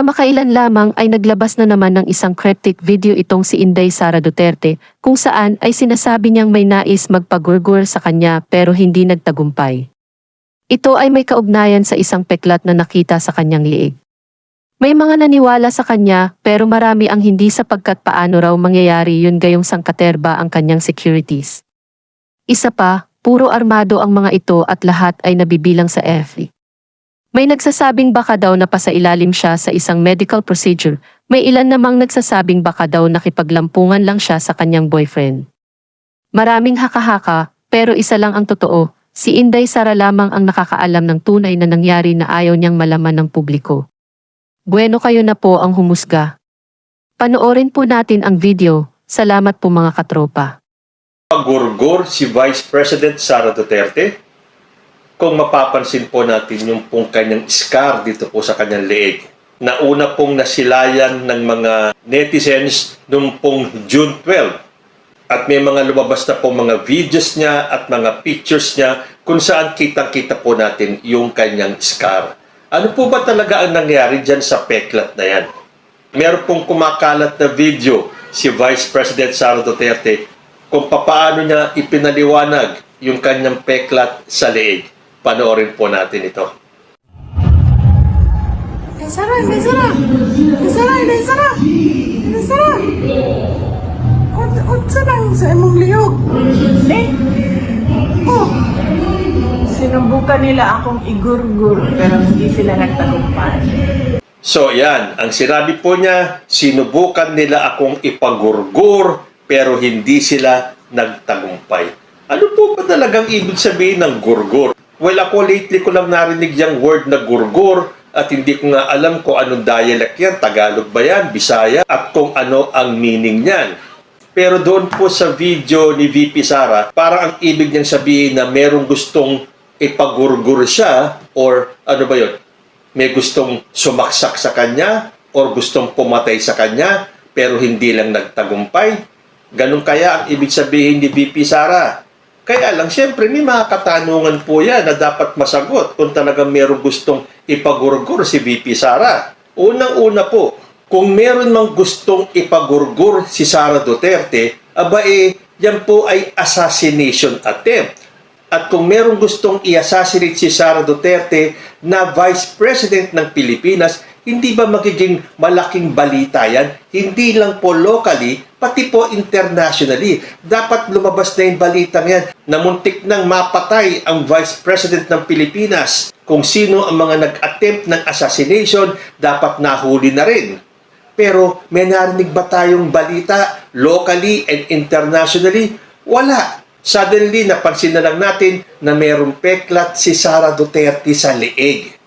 Kamakailan lamang ay naglabas na naman ng isang cryptic video itong si Inday Sara Duterte kung saan ay sinasabi niyang may nais magpagurgur sa kanya pero hindi nagtagumpay. Ito ay may kaugnayan sa isang peklat na nakita sa kanyang liig. May mga naniwala sa kanya pero marami ang hindi sapagkat paano raw mangyayari yun gayong sangkaterba ang kanyang securities. Isa pa, puro armado ang mga ito at lahat ay nabibilang sa FE. May nagsasabing baka daw napasailalim siya sa isang medical procedure, may ilan namang nagsasabing baka daw nakipaglampungan lang siya sa kanyang boyfriend. Maraming haka-haka, pero isa lang ang totoo, si Inday Sara lamang ang nakakaalam ng tunay na nangyari na ayaw niyang malaman ng publiko. Bueno kayo na po ang humusga. Panoorin po natin ang video. Salamat po mga katropa. pagurgur si Vice President Sara Duterte? Kung mapapansin po natin yung pong kanyang scar dito po sa kanyang leeg. Nauna pong nasilayan ng mga netizens noong pong June 12. At may mga lumabas na pong mga videos niya at mga pictures niya kung saan kitang-kita po natin yung kanyang scar. Ano po ba talaga ang nangyari dyan sa peklat na yan? Meron pong kumakalat na video si Vice President Sara Duterte kung papaano niya ipinaliwanag yung kanyang peklat sa leeg. Panoorin po natin ito. Inday Sara, Inday Sara! Inday Sara, Inday Sara! Inday Sara! Ut, utsa lang sa imong lihok. Eh? Oh, Sinubukan nila akong igurgur pero hindi sila nagtagumpay. So yan, ang sinabi po niya, sinubukan nila akong ipagurgur pero hindi sila nagtagumpay. Ano po ba talagang ibig sabihin ng gurgur? Well, ako lately ko lang narinig yung word na gurgur at hindi ko nga alam kung anong dialect yan, Tagalog ba yan, Bisaya, at kung ano ang meaning niyan. Pero doon po sa video ni VP Sara, parang ang ibig niyang sabihin na merong gustong ipagurgur siya or ano ba yun? May gustong sumaksak sa kanya or gustong pumatay sa kanya pero hindi lang nagtagumpay. Ganun kaya ang ibig sabihin ni VP Sara. Kaya lang, siyempre, may mga katanungan po yan na dapat masagot kung talagang merong gustong ipagurgur si VP Sara. Unang-una po, kung meron mang gustong ipagurgur si Sara Duterte, aba eh, yan po ay assassination attempt. At kung merong gustong i-assassinate si Sara Duterte na Vice President ng Pilipinas, hindi ba magiging malaking balita yan? Hindi lang po locally, pati po internationally. Dapat lumabas na yung balitang yan na muntik nang mapatay ang Vice President ng Pilipinas. Kung sino ang mga nag-attempt ng assassination, dapat nahuli na rin. Pero may narinig ba tayong balita locally and internationally? Wala. Suddenly, napansin na lang natin na mayroong peklat si Sara Duterte sa leeg.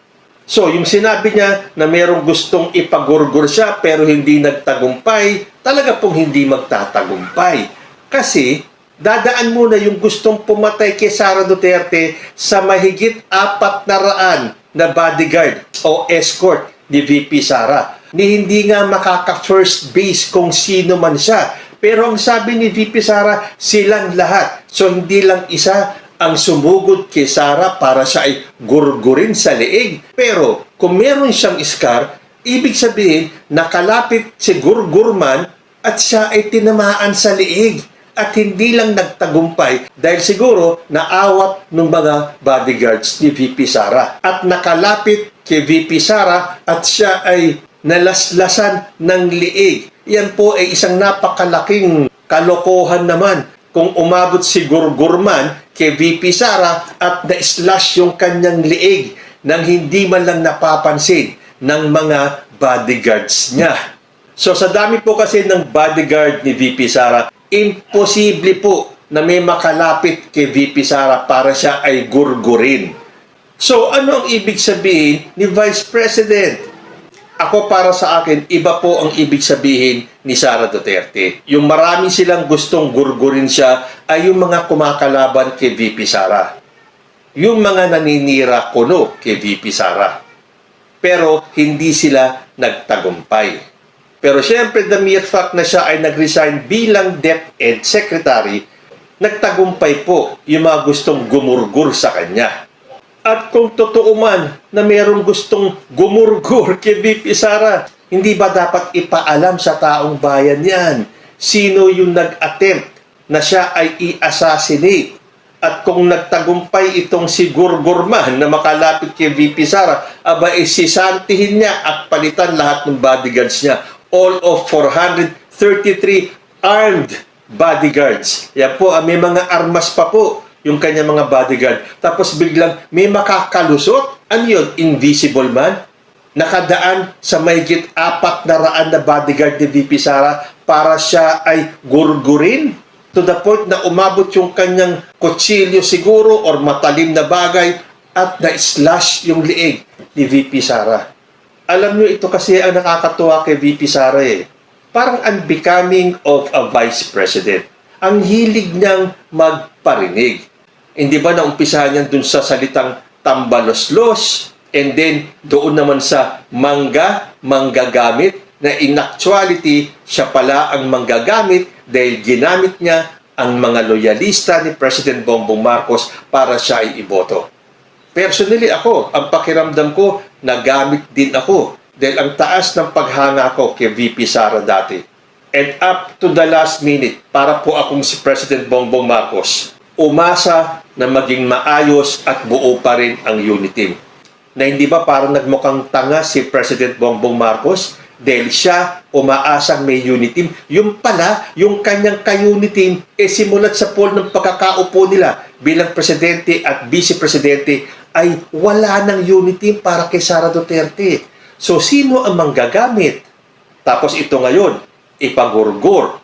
So, yung sinabi niya na mayroong gustong ipagurgur siya pero hindi nagtagumpay, talaga pong hindi magtatagumpay. Kasi, dadaan muna yung gustong pumatay kay Sara Duterte sa mahigit apat na raan na bodyguard o escort ni VP Sara. Ni hindi nga makaka-first base kung sino man siya. Pero ang sabi ni VP Sara, silang lahat. So hindi lang isa ang sumugod kay Sara para siya ay gurgurin sa leeg. Pero kung meron siyang scar, ibig sabihin nakalapit si gurgurman at siya ay tinamaan sa leeg at hindi lang nagtagumpay dahil siguro naawat ng mga bodyguards ni VP Sara at nakalapit kay VP Sara at siya ay nalaslasan ng liig. Yan po ay isang napakalaking kalokohan naman kung umabot si Gurgurman kay VP Sara at na-slash yung kanyang liig nang hindi man lang napapansin ng mga bodyguards niya. So sa dami po kasi ng bodyguard ni VP Sara, imposible po na may makalapit kay VP Sara para siya ay gurgurin. So ano ang ibig sabihin ni Vice President? Ako para sa akin, iba po ang ibig sabihin ni Sara Duterte. Yung marami silang gustong gurgurin siya ay yung mga kumakalaban kay VP Sara. Yung mga naninira kuno kay VP Sara. Pero hindi sila nagtagumpay. Pero syempre, the mere fact na siya ay nag-resign bilang DepEd Secretary, nagtagumpay po yung mga gustong gumurgur sa kanya. At kung totoo man na mayroong gustong gumurgur kay VP Sara, hindi ba dapat ipaalam sa taong bayan yan? Sino yung nag-attempt na siya ay i-assassinate? At kung nagtagumpay itong si Gurgurman na makalapit kay VP Sara, aba isisantihin niya at palitan lahat ng bodyguards niya. All of 433 armed bodyguards. Yan po, ah, may mga armas pa po yung kanya mga bodyguard. Tapos biglang may makakalusot. Ano yun? Invisible man? Nakadaan sa mahigit apat na raan na bodyguard ni VP Sara para siya ay gurgurin to the point na umabot yung kanyang kutsilyo siguro or matalim na bagay at na-slash yung liig ni VP Sara. Alam nyo, ito kasi ang nakakatuwa kay VP Sara eh. Parang unbecoming of a vice president. Ang hilig niyang magparinig. Hindi ba naumpisahan niyan dun sa salitang tambaloslos and then doon naman sa mangga, manggagamit na in actuality, siya pala ang manggagamit dahil ginamit niya ang mga loyalista ni President Bongbong Marcos para siya ay iboto. Personally ako, ang pakiramdam ko, nagamit din ako dahil ang taas ng paghanga ko kay VP Sara dati. And up to the last minute, para po akong si President Bongbong Marcos, umasa na maging maayos at buo pa rin ang unit team. Na hindi ba parang nagmukhang tanga si President Bongbong Marcos dahil siya umaasang may unit team. Yung pala, yung kanyang ka-unit team, eh simulat sa poll ng pagkakaupo nila bilang presidente at vice-presidente ay wala ng unit team para kay Sara Duterte. So, sino ang manggagamit? Tapos ito ngayon, ipagurgor.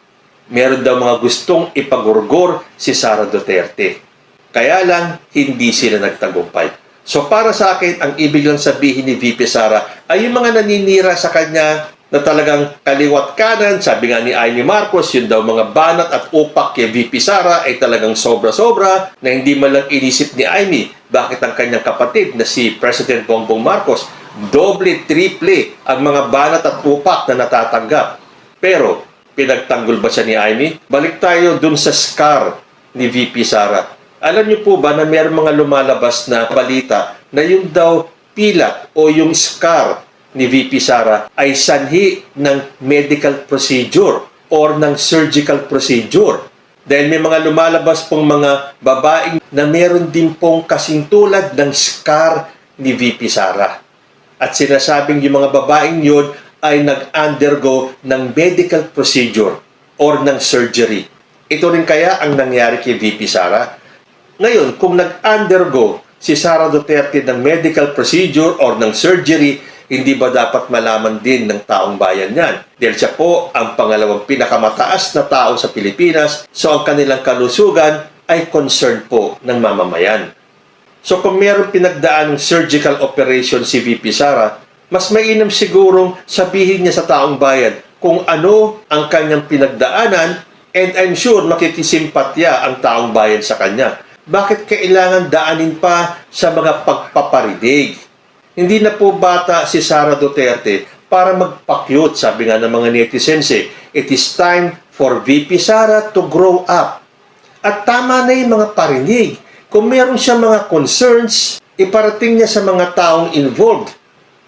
Meron daw mga gustong ipagurgor si Sara Duterte. Kaya lang, hindi sila nagtagumpay. So para sa akin, ang ibig lang sabihin ni VP Sara ay yung mga naninira sa kanya na talagang kaliwat kanan, sabi nga ni Amy Marcos, yun daw mga banat at upak kay VP Sara ay talagang sobra-sobra na hindi man lang inisip ni Amy bakit ang kanyang kapatid na si President Bongbong Marcos doble, triple ang mga banat at upak na natatanggap. Pero, pinagtanggol ba siya ni Amy? Balik tayo dun sa scar ni VP Sara. Alam niyo po ba na mayroong mga lumalabas na balita na yung daw pilat o yung scar ni VP Sara ay sanhi ng medical procedure or ng surgical procedure. Dahil may mga lumalabas pong mga babaeng na meron din pong kasing tulad ng scar ni VP Sara. At sinasabing yung mga babaeng yun ay nag-undergo ng medical procedure or ng surgery. Ito rin kaya ang nangyari kay VP Sara. Ngayon, kung nag-undergo si Sara Duterte ng medical procedure or ng surgery, hindi ba dapat malaman din ng taong bayan yan? Dahil siya po ang pangalawang pinakamataas na tao sa Pilipinas, so ang kanilang kalusugan ay concern po ng mamamayan. So kung meron pinagdaan ng surgical operation si VP Sara, mas mainam sigurong sabihin niya sa taong bayan kung ano ang kanyang pinagdaanan and I'm sure makikisimpatya ang taong bayan sa kanya. Bakit kailangan daanin pa sa mga pagpaparinig? Hindi na po bata si Sara Duterte para magpakyut, sabi nga ng mga netizens eh. It is time for VP Sara to grow up. At tama na yung mga parinig. Kung meron siya mga concerns, iparating niya sa mga taong involved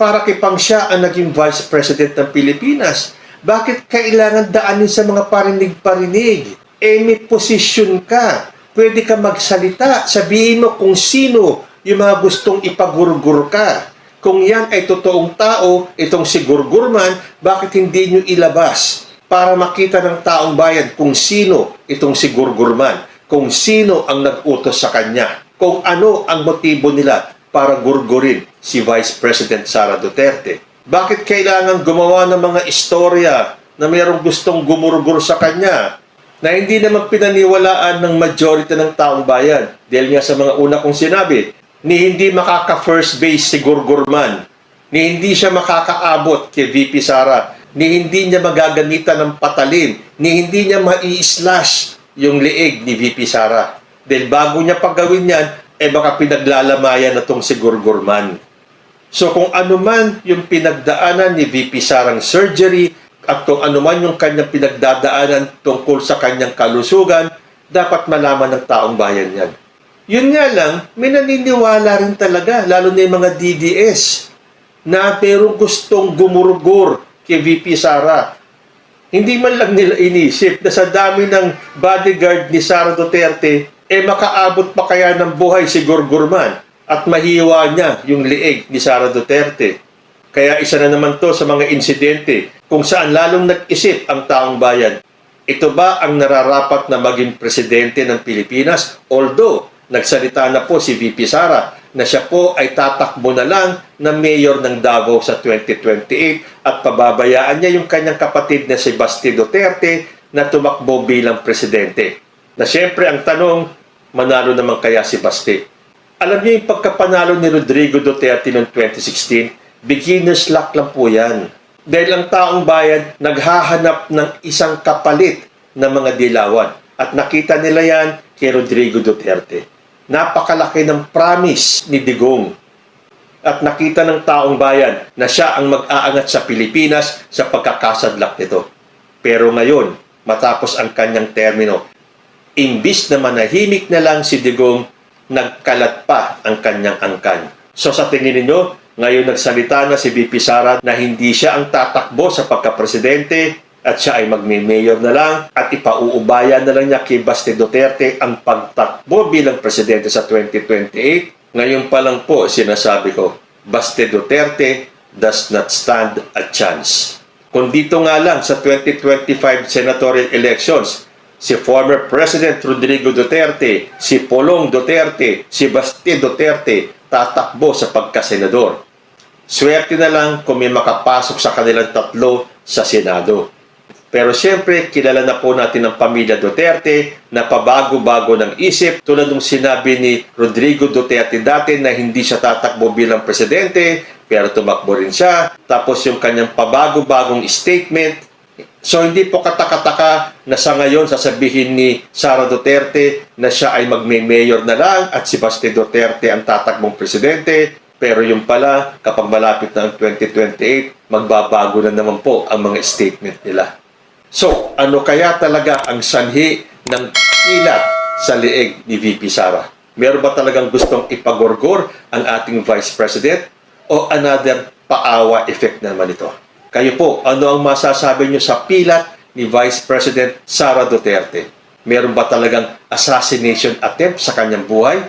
para kipang siya ang naging Vice President ng Pilipinas. Bakit kailangan daanin sa mga parinig-parinig? Eh, may posisyon ka. Pwede ka magsalita. Sabihin mo kung sino yung mga gustong ipagurgur ka. Kung yan ay totoong tao, itong si Gurgurman, bakit hindi nyo ilabas para makita ng taong bayan kung sino itong si Gurgurman, kung sino ang nag-utos sa kanya, kung ano ang motibo nila para gurgurin si Vice President Sara Duterte. Bakit kailangan gumawa ng mga istorya na mayroong gustong gumurgur sa kanya na hindi naman pinaniwalaan ng majority ng taong bayan? Dahil nga sa mga una kong sinabi, ni hindi makaka-first base si Gurgurman, ni hindi siya makakaabot kay VP Sara, ni hindi niya magagamitan ng patalin, ni hindi niya mai-slash yung leeg ni VP Sara. Dahil bago niya paggawin yan, eh baka pinaglalamayan na tong si Gurgurman. So kung ano man yung pinagdaanan ni VP Sarang surgery at kung ano man yung kanyang pinagdadaanan tungkol sa kanyang kalusugan, dapat malaman ng taong bayan yan. Yun nga lang, may naniniwala rin talaga, lalo na yung mga DDS, na merong gustong gumurugor kay VP Sara. Hindi man lang nila inisip na sa dami ng bodyguard ni Sara Duterte, eh makaabot pa kaya ng buhay si Gurgurman at mahiwa niya yung liig ni Sara Duterte. Kaya isa na naman to sa mga insidente kung saan lalong nag-isip ang taong bayan. Ito ba ang nararapat na maging presidente ng Pilipinas? Although, nagsalita na po si VP Sara na siya po ay tatakbo na lang na mayor ng Davao sa 2028 at pababayaan niya yung kanyang kapatid na si Basti Duterte na tumakbo bilang presidente. Na siyempre ang tanong, manalo naman kaya si Basti? Alam niyo yung pagkapanalo ni Rodrigo Duterte noong 2016, beginner's luck lang po yan. Dahil ang taong bayan naghahanap ng isang kapalit na mga dilawan. At nakita nila yan kay Rodrigo Duterte. Napakalaki ng promise ni Digong. At nakita ng taong bayan na siya ang mag-aangat sa Pilipinas sa pagkakasadlak nito. Pero ngayon, matapos ang kanyang termino, imbis na manahimik na lang si Digong, nagkalat pa ang kanyang angkan. So sa tingin ninyo, ngayon nagsalita na si VP Sara na hindi siya ang tatakbo sa pagkapresidente at siya ay magme-mayor na lang at ipauubayan na lang niya kay Basti Duterte ang pagtakbo bilang presidente sa 2028. Ngayon pa lang po sinasabi ko, Basti Duterte does not stand a chance. Kung dito nga lang sa 2025 senatorial elections, si former President Rodrigo Duterte, si Polong Duterte, si Basti Duterte tatakbo sa pagkasenador. Swerte na lang kung may makapasok sa kanilang tatlo sa Senado. Pero siyempre, kilala na po natin ang pamilya Duterte na pabago-bago ng isip tulad ng sinabi ni Rodrigo Duterte dati na hindi siya tatakbo bilang presidente pero tumakbo rin siya. Tapos yung kanyang pabago-bagong statement So hindi po katakataka na sa ngayon sasabihin ni Sara Duterte na siya ay magme-mayor na lang at si Basti Duterte ang tatakbong presidente. Pero yung pala, kapag malapit na ang 2028, magbabago na naman po ang mga statement nila. So, ano kaya talaga ang sanhi ng kilat sa liig ni VP Sara? Meron ba talagang gustong ipagorgor ang ating Vice President? O another paawa effect naman ito? Kayo po, ano ang masasabi nyo sa pilat ni Vice President Sara Duterte? Meron ba talagang assassination attempt sa kanyang buhay?